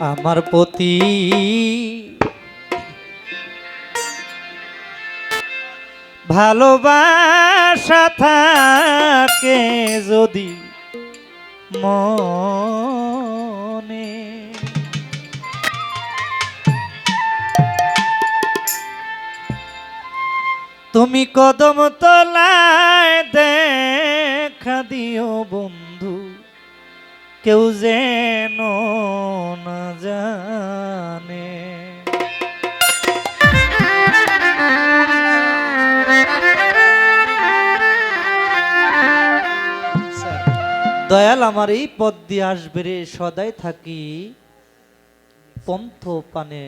আমার প্রতি ভালোবাসা থাকে যদি মনে। তুমি কদম তলায় দেখা দিও বন্ধু কেউ যেন না জানে। দয়াল আমার এই পদ দিয়ে আসবে রে, সদাই থাকি পন্থ পানে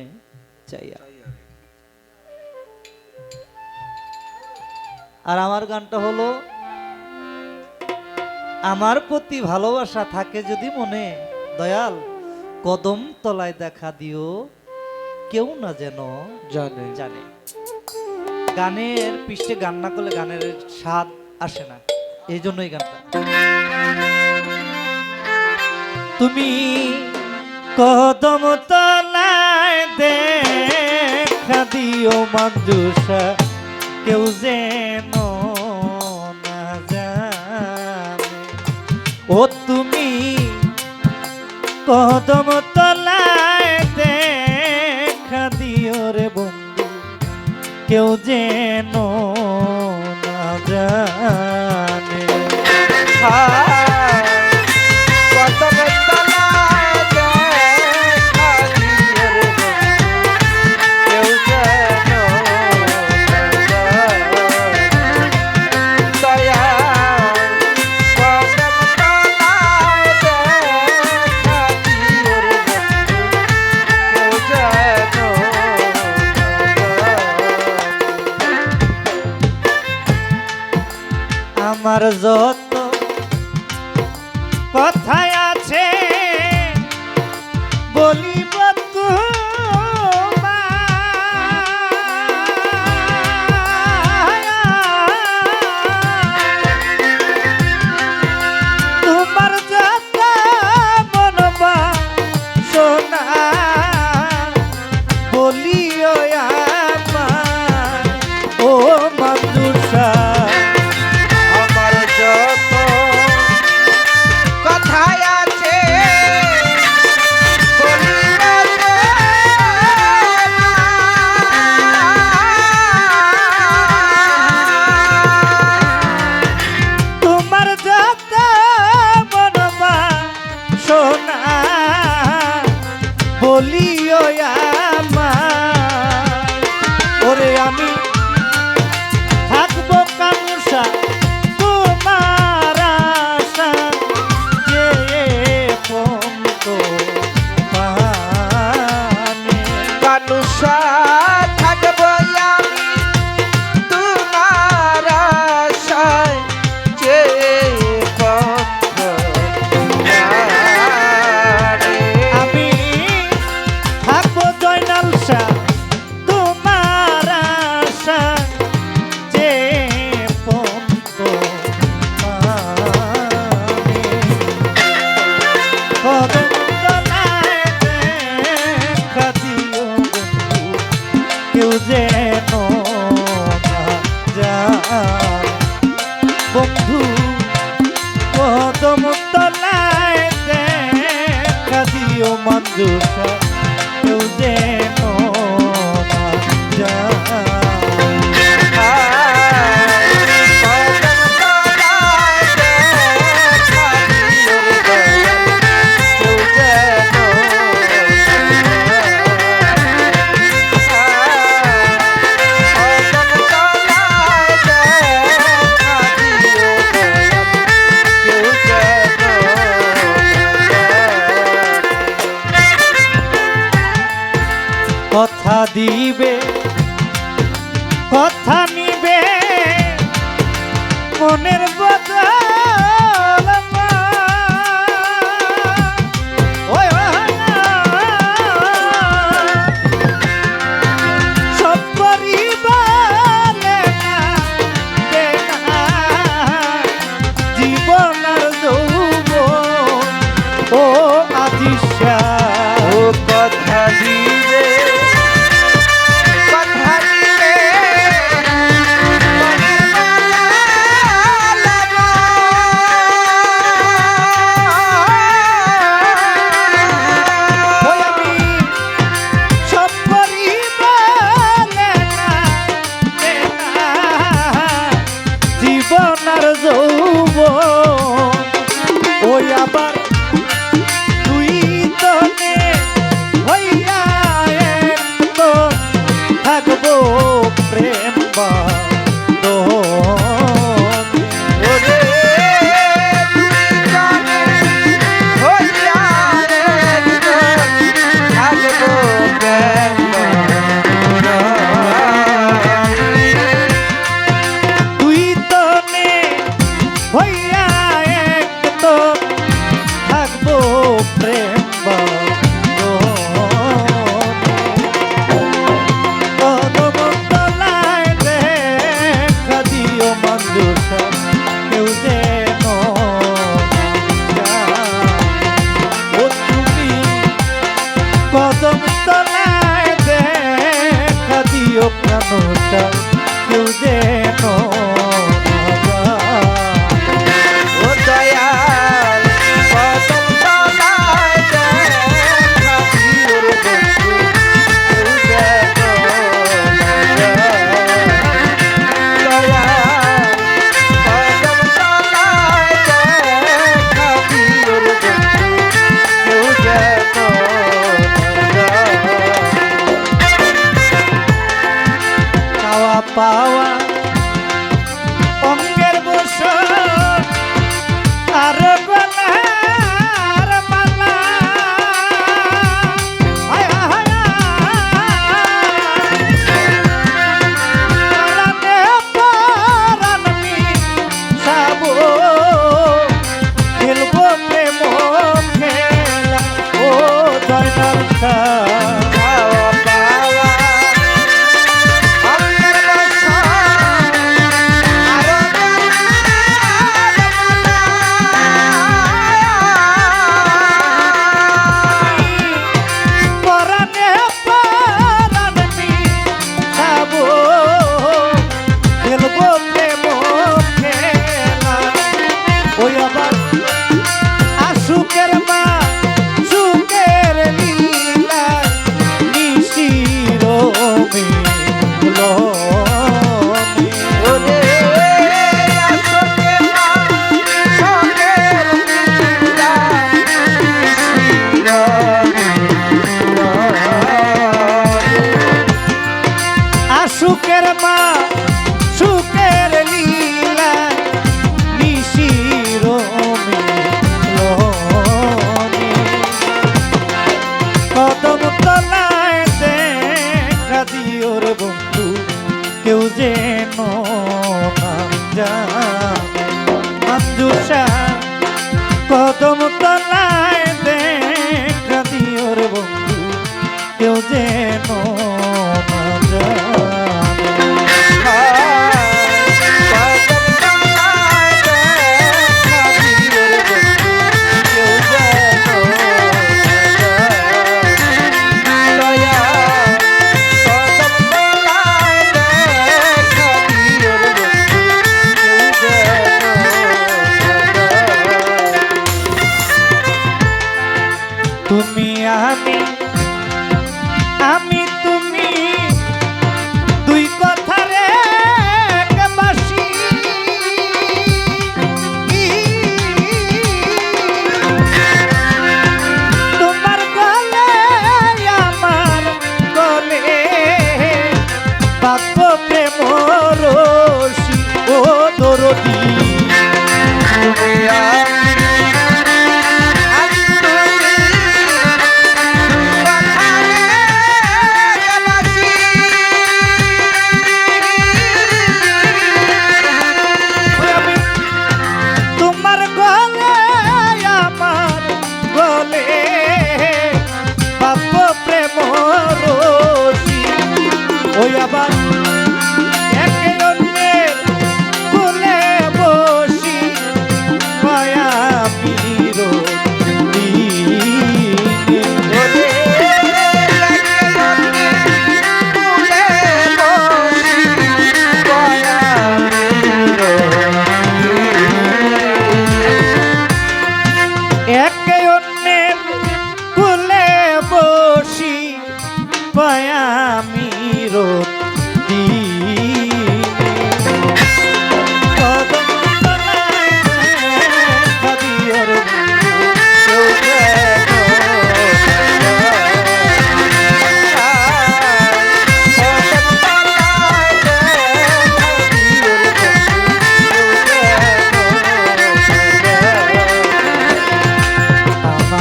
চাইয়া আর আমার গানটা হলো, আমার প্রতি ভালোবাসা থাকে যদি মনে, দয়াল। কদম তলায় দেখা দিও কেউ না যেন জানে। জানে। গানের পৃষ্ঠে গান না করলে গানের স্বাদ আসে না। এই জন্যই গানটা। তুমি কদম তলায় দেখা দিও মঞ্জুষা কেউ যেন না জানে। ও তুমি কদম তলায় দেখা দিও রে বন্ধু কেউ যেন না জানে। আমার কথায় বলিও দিবে কথা নিবে মনের তলায় দেখা দিও প্রাণটা। কেউ যেন still there.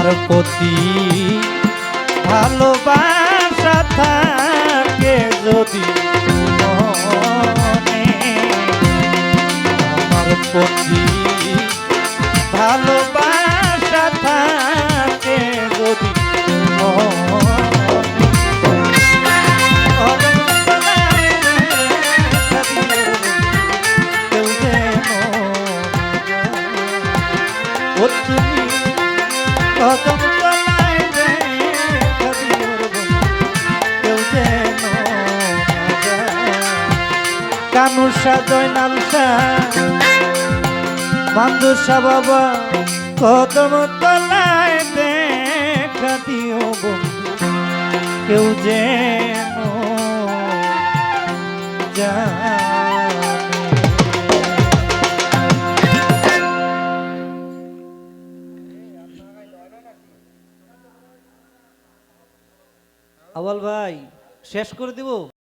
তোমার প্রতি ভালোবাসা থাকে যদি আমার প্রতি ভালোবাসা থাকে যদি মনে। জয়নাল শাহ বান্ধু শাহ বাবা কদম তলায় দেখা দিও কেউ যে আওয়াল ভাই, শেষ করে দিব?